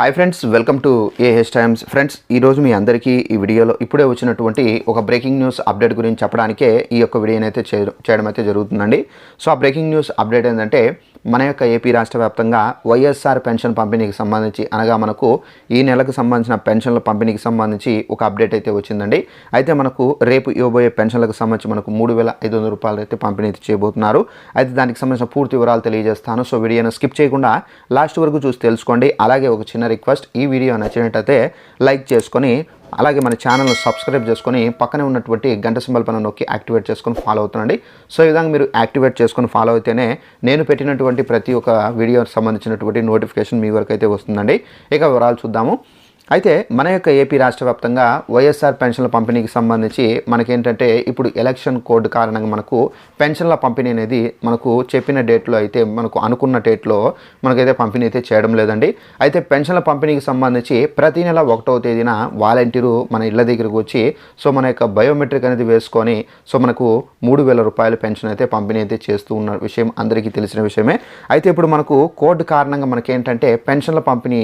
Hi friends welcome to AH times friends ఈరోజు మీ అందరికీ ఈ వీడియోలో ఇప్పుడే వచ్చినటువంటి ఒక బ్రేకింగ్ న్యూస్ అప్డేట్ గురించి చెప్పడానికే ఈ యొక్క వీడియోని అయితే చేయడం అయితే జరుగుతుందండి. సో ఆ బ్రేకింగ్ న్యూస్ అప్డేట్ ఏంటంటే మన యొక్క ఏపీ రాష్ట్ర వ్యాప్తంగా వైఎస్ఆర్ పెన్షన్ పంపిణీకి సంబంధించి అనగా మనకు ఈ నెలకు సంబంధించిన పెన్షన్ల పంపిణీకి సంబంధించి ఒక అప్డేట్ అయితే వచ్చిందండి. అయితే మనకు రేపు ఇవ్వబోయే పెన్షన్లకు సంబంధించి మనకు మూడు వేల ఐదు వందల రూపాయలు అయితే పంపిణీ అయితే చేయబోతున్నారు. అయితే దానికి సంబంధించిన పూర్తి వివరాలు తెలియజేస్తాను. సో వీడియోను స్కిప్ చేయకుండా లాస్ట్ వరకు చూసి తెలుసుకోండి. అలాగే ఒక చిన్న రిక్వెస్ట్ ఈ వీడియో నచ్చినట్టయితే లైక్ చేసుకొని అలాగే మన ఛానల్ను సబ్స్క్రైబ్ చేసుకొని పక్కనే ఉన్నటువంటి గంట సింబల్ పైన నొక్కి యాక్టివేట్ చేసుకొని ఫాలో అవుతుండండి. సో ఈ విధంగా మీరు యాక్టివేట్ చేసుకొని ఫాలో అయితేనే నేను పెట్టినటువంటి ప్రతి ఒక్క వీడియోకి సంబంధించినటువంటి నోటిఫికేషన్ మీ వరకు అయితే వస్తుందండి. ఇక వివరాలు చూద్దాము. అయితే మన యొక్క ఏపీ రాష్ట్ర వ్యాప్తంగా వైఎస్ఆర్ పెన్షన్ల పంపిణీకి సంబంధించి మనకేంటంటే ఇప్పుడు ఎలక్షన్ కోడ్ కారణంగా మనకు పెన్షన్ల పంపిణీ అనేది మనకు చెప్పిన డేట్లో అయితే మనకు అనుకున్న డేట్లో మనకైతే పంపిణీ అయితే చేయడం లేదండి. అయితే పెన్షన్ల పంపిణీకి సంబంధించి ప్రతి నెల ఒకటవ తేదీన వాలంటీరు మన ఇళ్ళ దగ్గరకు వచ్చి సో మన యొక్క బయోమెట్రిక్ అనేది వేసుకొని సో మనకు మూడు వేల రూపాయల పెన్షన్ అయితే పంపిణీ అయితే చేస్తూ ఉన్న విషయం అందరికీ తెలిసిన విషయమే. అయితే ఇప్పుడు మనకు కోడ్ కారణంగా మనకేంటంటే పెన్షన్ల పంపిణీ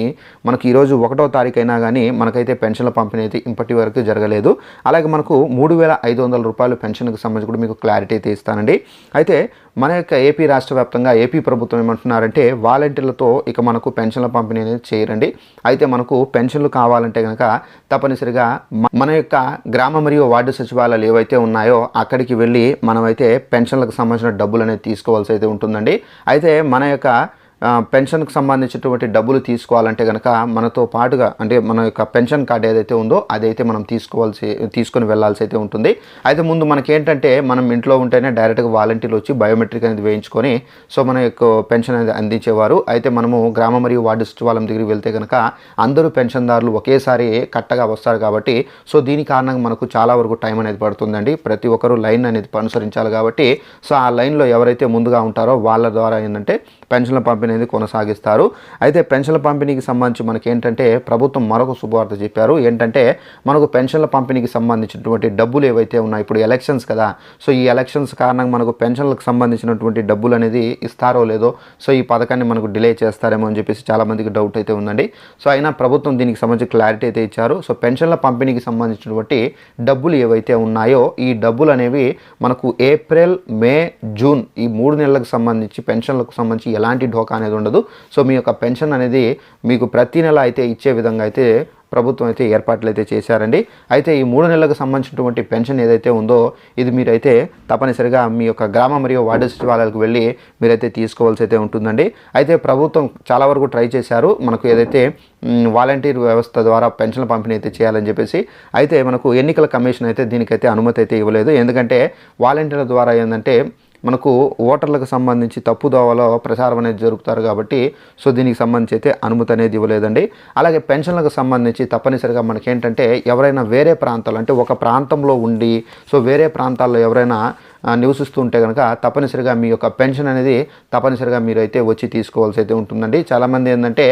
మనకు ఈరోజు ఒకటో తారీఖు అయినా కానీ మనకైతే పెన్షన్ల పంపిణీ అయితే ఇప్పటి వరకు జరగలేదు. అలాగే మనకు మూడు వేల ఐదు వందల రూపాయలు పెన్షన్కి సంబంధించి కూడా మీకు క్లారిటీ అయితే ఇస్తానండి. అయితే మన యొక్క ఏపీ రాష్ట్ర వ్యాప్తంగా ఏపీ ప్రభుత్వం ఏమంటున్నారంటే వాలంటీర్లతో ఇక మనకు పెన్షన్ల పంపిణీ అనేది చేయరండి. అయితే మనకు పెన్షన్లు కావాలంటే కనుక తప్పనిసరిగా మన యొక్క గ్రామ మరియు వార్డు సచివాలయాలు ఏవైతే ఉన్నాయో అక్కడికి వెళ్ళి మనమైతే పెన్షన్లకు సంబంధించిన డబ్బులు అనేది తీసుకోవాల్సి అయితే ఉంటుందండి. అయితే మన యొక్క పెన్షన్కి సంబంధించినటువంటి డబ్బులు తీసుకోవాలంటే కనుక మనతో పాటుగా అంటే మన యొక్క పెన్షన్ కార్డు ఏదైతే ఉందో అదైతే మనం తీసుకోవాల్సి తీసుకొని వెళ్ళాల్సి అయితే ఉంటుంది. అయితే ముందు మనకేంటంటే మనం ఇంట్లో ఉంటేనే డైరెక్ట్గా వాలంటీర్లు వచ్చి బయోమెట్రిక్ అనేది వేయించుకొని సో మన యొక్క పెన్షన్ అనేది అందించేవారు. అయితే మనము గ్రామ మరియు వార్డు సచివాలయం దగ్గరికి వెళ్తే కనుక అందరూ పెన్షన్దారులు ఒకేసారి కట్టగా వస్తారు కాబట్టి సో దీని కారణంగా మనకు చాలా వరకు టైం అనేది పడుతుందండి. ప్రతి ఒక్కరూ లైన్ అనేది అనుసరించాలి కాబట్టి సో ఆ లైన్లో ఎవరైతే ముందుగా ఉంటారో వాళ్ళ ద్వారా ఏంటంటే పెన్షన్ల పంపిణీ అనేది కొనసాగిస్తారు. అయితే పెన్షన్ల పంపిణీకి సంబంధించి మనకి ఏంటంటే ప్రభుత్వం మరొక శుభవార్త చెప్పారు. ఏంటంటే మనకు పెన్షన్ల పంపిణీకి సంబంధించినటువంటి డబ్బులు ఏవైతే ఉన్నాయి ఇప్పుడు ఎలక్షన్స్ కదా సో ఈ ఎలక్షన్స్ కారణంగా మనకు పెన్షన్లకు సంబంధించినటువంటి డబ్బులు అనేది ఇస్తారో లేదో సో ఈ పథకాన్ని మనకు డిలే చేస్తారేమో అని చెప్పేసి చాలామందికి డౌట్ అయితే ఉందండి. సో అయినా ప్రభుత్వం దీనికి సంబంధించి క్లారిటీ అయితే ఇచ్చారు. సో పెన్షన్ల పంపిణీకి సంబంధించినటువంటి డబ్బులు ఏవైతే ఉన్నాయో ఈ డబ్బులు అనేవి మనకు ఏప్రిల్ మే జూన్ ఈ మూడు నెలలకు సంబంధించి పెన్షన్లకు సంబంధించి ఎలాంటి ఢోకా అనేది ఉండదు. సో మీ యొక్క పెన్షన్ అనేది మీకు ప్రతి నెల అయితే ఇచ్చే విధంగా అయితే ప్రభుత్వం అయితే ఏర్పాట్లు అయితే చేశారండి. అయితే ఈ మూడు నెలలకు సంబంధించినటువంటి పెన్షన్ ఏదైతే ఉందో ఇది మీరైతే తప్పనిసరిగా మీ యొక్క గ్రామ మరియు వార్డు సచివాలయాలకు వెళ్ళి మీరైతే తీసుకోవాల్సి అయితే ఉంటుందండి. అయితే ప్రభుత్వం చాలా వరకు ట్రై చేశారు. మనకు ఏదైతే వాలంటీర్ వ్యవస్థ ద్వారా పెన్షన్ల పంపిణీ అయితే చేయాలని చెప్పేసి అయితే మనకు ఎన్నికల కమిషన్ అయితే దీనికైతే అనుమతి అయితే ఇవ్వలేదు. ఎందుకంటే వాలంటీర్ల ద్వారా ఏంటంటే మనకు ఓటర్లకు సంబంధించి తప్పుదోవలో ప్రచారం అనేది జరుగుతారు కాబట్టి సో దీనికి సంబంధించి అయితే అనుమతి అనేది ఇవ్వలేదండి. అలాగే పెన్షన్లకు సంబంధించి తప్పనిసరిగా మనకేంటంటే ఎవరైనా వేరే ప్రాంతాలు అంటే ఒక ప్రాంతంలో ఉండి సో వేరే ప్రాంతాల్లో ఎవరైనా నివసిస్తూ ఉంటే కనుక తప్పనిసరిగా మీ యొక్క పెన్షన్ అనేది తప్పనిసరిగా మీరైతే వచ్చి తీసుకోవాల్సి అయితే ఉంటుందండి. చాలామంది ఏంటంటే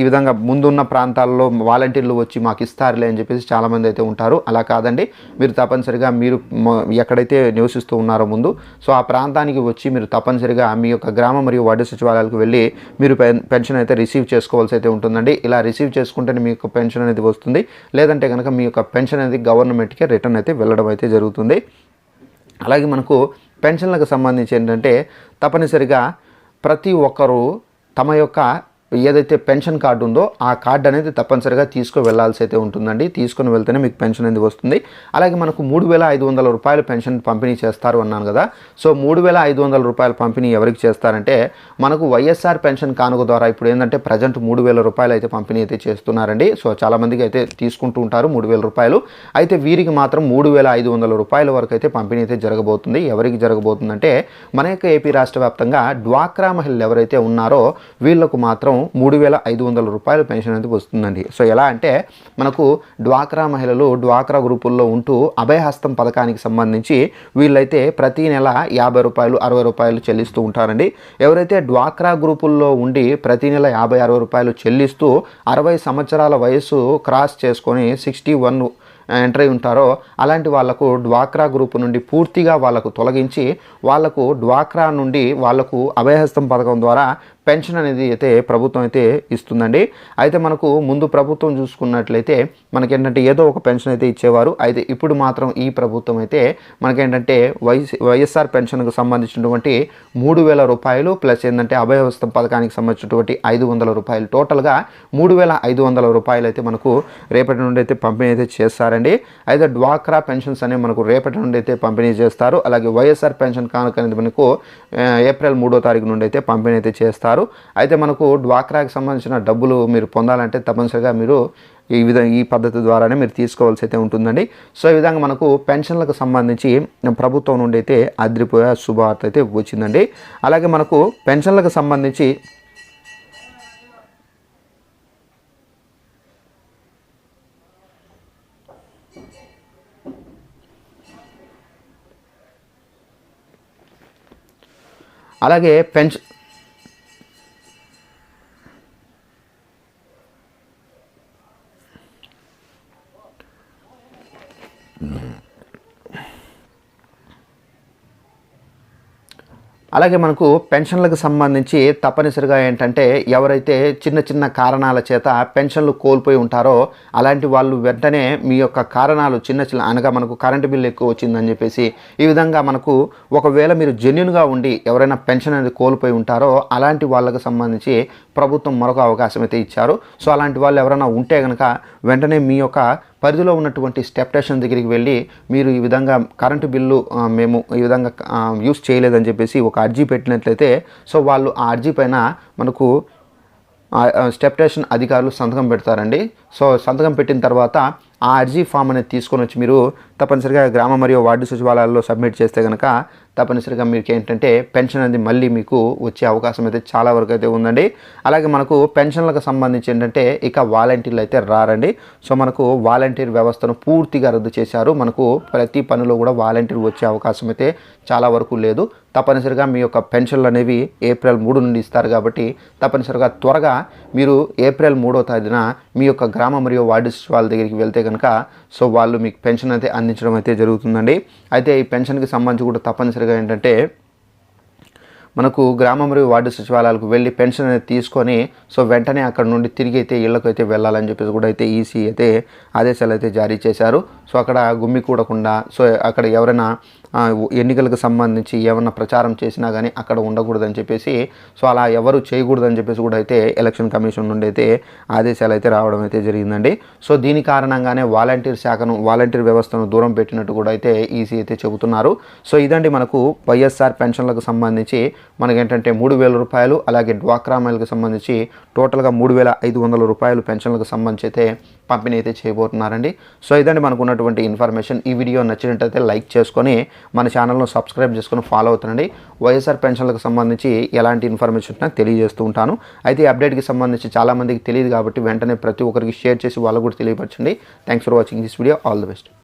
ఈ విధంగా ముందున్న ప్రాంతాల్లో వాలంటీర్లు వచ్చి మాకు ఇస్తారులే అని చెప్పేసి చాలామంది అయితే ఉంటారు. అలా కాదండి. మీరు తప్పనిసరిగా మీరు ఎక్కడైతే నివసిస్తూ ఉన్నారో ముందు సో ఆ ప్రాంతానికి వచ్చి మీరు తప్పనిసరిగా మీ యొక్క గ్రామ మరియు వార్డు సచివాలయాలకు వెళ్ళి మీరు పెన్ పెన్షన్ అయితే రిసీవ్ చేసుకోవాల్సి అయితే ఉంటుందండి. ఇలా రిసీవ్ చేసుకుంటేనే మీ యొక్క పెన్షన్ అనేది వస్తుంది. లేదంటే కనుక మీ యొక్క పెన్షన్ అనేది గవర్నమెంట్కి రిటర్న్ అయితే వెళ్ళడం అయితే జరుగుతుంది. అలాగే మనకు పెన్షన్లకు సంబంధించి ఏంటంటే తప్పనిసరిగా ప్రతి ఒక్కరూ తమ యొక్క ఏదైతే పెన్షన్ కార్డు ఉందో ఆ కార్డు అనేది తప్పనిసరిగా తీసుకు వెళ్ళాల్సి అయితే ఉంటుందండి. తీసుకొని వెళ్తేనే మీకు పెన్షన్ అనేది వస్తుంది. అలాగే మనకు మూడు వేల ఐదు వందల రూపాయలు పెన్షన్ పంపిణీ చేస్తారు అన్నాను కదా. సో మూడు వేల ఐదు వందల రూపాయల పంపిణీ ఎవరికి చేస్తారంటే మనకు వైఎస్ఆర్ పెన్షన్ కానుక ద్వారా ఇప్పుడు ఏంటంటే ప్రజెంట్ మూడు వేల రూపాయలు అయితే పంపిణీ అయితే చేస్తున్నారండి. సో చాలామందికి అయితే తీసుకుంటూ ఉంటారు మూడు వేల రూపాయలు. అయితే వీరికి మాత్రం మూడు వేల ఐదు వందల రూపాయల వరకు అయితే పంపిణీ అయితే జరగబోతుంది. ఎవరికి జరగబోతుందంటే మన యొక్క ఏపీ రాష్ట్ర వ్యాప్తంగా డ్వాక్రా మహిళలు ఎవరైతే ఉన్నారో వీళ్ళకు మాత్రం మూడు వేల ఐదు వందల రూపాయల పెన్షన్ అనేది వస్తుందండి. సో ఎలా అంటే మనకు డ్వాక్రా మహిళలు డ్వాక్రా గ్రూపుల్లో ఉంటూ అభయహస్తం పథకానికి సంబంధించి వీళ్ళైతే ప్రతి నెల యాభై రూపాయలు అరవై రూపాయలు చెల్లిస్తూ ఉంటారండి. ఎవరైతే డ్వాక్రా గ్రూపుల్లో ఉండి ప్రతి నెల యాభై అరవై రూపాయలు చెల్లిస్తూ అరవై సంవత్సరాల వయసు క్రాస్ చేసుకొని సిక్స్టీ వన్ ఎంటర్ అయి ఉంటారో అలాంటి వాళ్ళకు డ్వాక్రా గ్రూప్ నుండి పూర్తిగా వాళ్ళకు తొలగించి వాళ్ళకు డ్వాక్రా నుండి వాళ్ళకు అభయహస్తం పథకం ద్వారా పెన్షన్ అనేది అయితే ప్రభుత్వం అయితే ఇస్తుందండి. అయితే మనకు ముందు ప్రభుత్వం చూసుకున్నట్లయితే మనకేంటంటే ఏదో ఒక పెన్షన్ అయితే ఇచ్చేవారు. అయితే ఇప్పుడు మాత్రం ఈ ప్రభుత్వం అయితే మనకేంటంటే వైఎస్ వైఎస్ఆర్ పెన్షన్కు సంబంధించినటువంటి మూడు వేల రూపాయలు ప్లస్ ఏంటంటే అభయవస్తం పథకానికి సంబంధించినటువంటి ఐదు వందల రూపాయలు టోటల్గా మూడు వేల ఐదు వందల రూపాయలు అయితే మనకు రేపటి నుండి అయితే పంపిణీ అయితే చేస్తారండి. అయితే డ్వాక్రా పెన్షన్స్ అనేవి మనకు రేపటి నుండి అయితే పంపిణీ చేస్తారు. అలాగే వైఎస్ఆర్ పెన్షన్ కానుక అనేది మనకు ఏప్రిల్ మూడో తారీఖు నుండి అయితే పంపిణీ అయితే చేస్తారు. అయితే మనకు డ్వాక్రాకి సంబంధించిన డబ్బులు మీరు పొందాలంటే తప్పనిసరిగా మీరు ఈ విధంగా ఈ పద్ధతి ద్వారానే మీరు తీసుకోవాల్సి అయితే ఉంటుందండి. సో ఈ విధంగా మనకు పెన్షన్లకు సంబంధించి ప్రభుత్వం నుండి అయితే అదిరిపోయే శుభవార్త అయితే వచ్చిందండి. అలాగే మనకు పెన్షన్లకు సంబంధించి అలాగే పెంచ్ Mm-hmm. అలాగే మనకు పెన్షన్లకు సంబంధించి తప్పనిసరిగా ఏంటంటే ఎవరైతే చిన్న చిన్న కారణాల చేత పెన్షన్లు కోల్పోయి ఉంటారో అలాంటి వాళ్ళు వెంటనే మీ యొక్క కారణాలు చిన్న చిన్న అనగా మనకు కరెంటు బిల్లు ఎక్కువ వచ్చిందని చెప్పేసి ఈ విధంగా మనకు ఒకవేళ మీరు జెన్యున్గా ఉండి ఎవరైనా పెన్షన్ అనేది కోల్పోయి ఉంటారో అలాంటి వాళ్ళకు సంబంధించి ప్రభుత్వం మరొక అవకాశం అయితే ఇచ్చారు. సో అలాంటి వాళ్ళు ఎవరైనా ఉంటే కనుక వెంటనే మీ యొక్క పరిధిలో ఉన్నటువంటి స్టెప్ స్టేషన్ దగ్గరికి వెళ్ళి మీరు ఈ విధంగా కరెంటు బిల్లు మేము ఈ విధంగా యూస్ చేయలేదని చెప్పేసి ఒక అర్జీ పెట్టినట్లయితే సో వాళ్ళు ఆ అర్జీ పైన మనకు స్టెప్టేషన్ స్టెప్ స్టేషన్ అధికారులు సంతకం పెడతారండి. సో సంతకం పెట్టిన తర్వాత ఆ అర్జీ ఫామ్ అనేది తీసుకొని వచ్చి మీరు తప్పనిసరిగా గ్రామ మరియు వార్డు సచివాలయాల్లో సబ్మిట్ చేస్తే కనుక తప్పనిసరిగా మీకు ఏంటంటే పెన్షన్ అనేది మళ్ళీ మీకు వచ్చే అవకాశం అయితే చాలా వరకు అయితే ఉందండి. అలాగే మనకు పెన్షన్లకు సంబంధించి ఏంటంటే ఇక వాలంటీర్లు అయితే రారండి. సో మనకు వాలంటీర్ వ్యవస్థను పూర్తిగా రద్దు చేశారు. మనకు ప్రతి పనిలో కూడా వాలంటీర్ వచ్చే అవకాశం అయితే చాలా వరకు లేదు. తప్పనిసరిగా మీ యొక్క పెన్షన్లు అనేవి ఏప్రిల్ మూడు నుండి ఇస్తారు కాబట్టి తప్పనిసరిగా త్వరగా మీరు ఏప్రిల్ మూడో తేదీన మీ యొక్క గ్రామ మరియు వార్డు వాళ్ళ దగ్గరికి వెళ్తే కనుక సో వాళ్ళు మీకు పెన్షన్ అయితే అందించడం అయితే జరుగుతుందండి. అయితే ఈ పెన్షన్కి సంబంధించి కూడా తప్పనిసరిగా ఏంటంటే మనకు గ్రామ మరియు వార్డు సచివాలయాలకు వెళ్ళి పెన్షన్ అనేది తీసుకొని సో వెంటనే అక్కడ నుండి తిరిగి అయితే ఇళ్ళకు అయితే వెళ్ళాలని చెప్పేసి కూడా అయితే ఈసీ అయితే ఆదేశాలు అయితే జారీ చేశారు. సో అక్కడ గుమ్మి కూడకుండా సో అక్కడ ఎవరైనా ఎన్నికలకు సంబంధించి ఏమైనా ప్రచారం చేసినా కానీ అక్కడ ఉండకూడదని చెప్పేసి సో అలా ఎవరు చేయకూడదని చెప్పేసి కూడా అయితే ఎలక్షన్ కమిషన్ నుండి అయితే ఆదేశాలు అయితే రావడం అయితే జరిగిందండి. సో దీని కారణంగానే వాలంటీర్ శాఖను వాలంటీర్ వ్యవస్థను దూరం పెట్టినట్టు కూడా అయితే ఈసీ అయితే చెబుతున్నారు. సో ఇదండి మనకు వైఎస్ఆర్ పెన్షన్లకు సంబంధించి మనకేంటంటే మూడు వేల రూపాయలు అలాగే డ్వాక్రా మహిళలకు సంబంధించి టోటల్గా మూడు వేల ఐదు వందల రూపాయలు పెన్షన్లకు సంబంధించి అయితే పంపిణీ అయితే చేయబోతున్నారండి. సో ఇదండి మనకున్న ఉన్నటువంటి ఇన్ఫర్మేషన్ ఈ వీడియో నచ్చినట్టయితే లైక్ చేసుకొని మన ఛానల్ను సబ్స్క్రైబ్ చేసుకొని ఫాలో అవుతుండండి. వైఎస్ఆర్ పెన్షన్లకు సంబంధించి ఎలాంటి ఇన్ఫర్మేషన్ నాకు తెలియజేస్తూ ఉంటాను. అయితే ఈ అప్డేట్కి సంబంధించి చాలామందికి తెలియదు కాబట్టి వెంటనే ప్రతి ఒక్కరికి షేర్ చేసి వాళ్ళకు కూడా తెలియపరచండి. Thanks for watching this video all the best